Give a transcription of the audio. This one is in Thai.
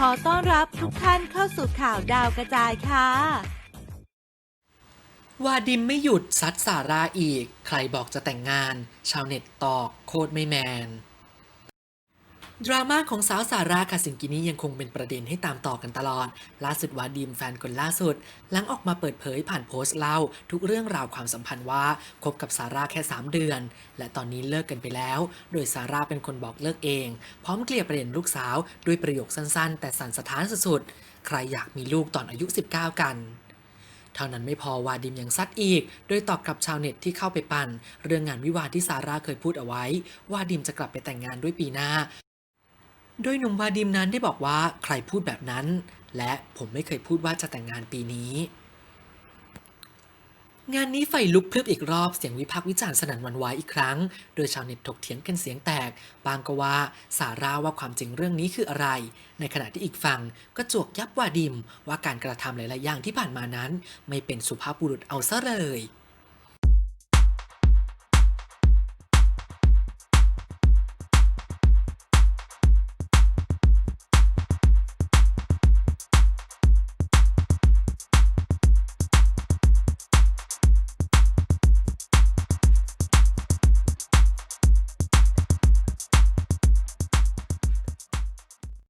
ขอต้อนรับทุกท่านเข้าสู่ข่าวดาวกระจายค่ะ วาดิมไม่หยุดซัดสาราอีก ใครบอกจะแต่งงาน ชาวเน็ตตอกโคตรไม่แมน ดราม่าของสาวสาราคาสิงกินียังคงเป็นประเด็นให้ตามต่อกันตลอด ล่าสุดวาดิมแฟนคนล่าสุด หลังออกมาเปิดเผยผ่านโพสต์เล่า ทุกเรื่องราวความสัมพันธ์ว่าคบกับสาราแค่ 3 เดือน และตอนนี้เลิกกันไปแล้ว โดยสาราเป็นคนบอกเลิกเอง พร้อมเคลียร์ประเด็นลูกสาวด้วยประโยคสั้นๆ แต่สั่นสะท้านสุดๆ ใครอยากมีลูกตอนอายุ 19 กันเท่านั้นไม่พอวาดิมยังซัดอีก โดยตอบกลับชาวเน็ตที่เข้าไปปั่น เรื่องงานวิวาที่ซาร่าเคยพูดเอาไว้วาดิมจะกลับไปแต่งงานด้วยปีหน้า โดยหนุ่มวาดิมนั้นได้บอกว่าใครพูดแบบนั้น และผมไม่เคยพูดว่าจะแต่งงานปีนี้ งานนี้ไฟลุกพลึบอีกรอบเสียงวิพากษ์วิจารณ์สนั่นวันไหวอีกครั้ง โดยชาวเน็ตถกเถียงกันเสียงแตก บางก็ว่าสาราว่าความจริงเรื่องนี้คืออะไร ในขณะที่อีกฝั่งก็จวกยับวาดิมว่าการกระทำหลายๆอย่างที่ผ่านมานั้น ไม่เป็นสุภาพบุรุษเอาซะเลย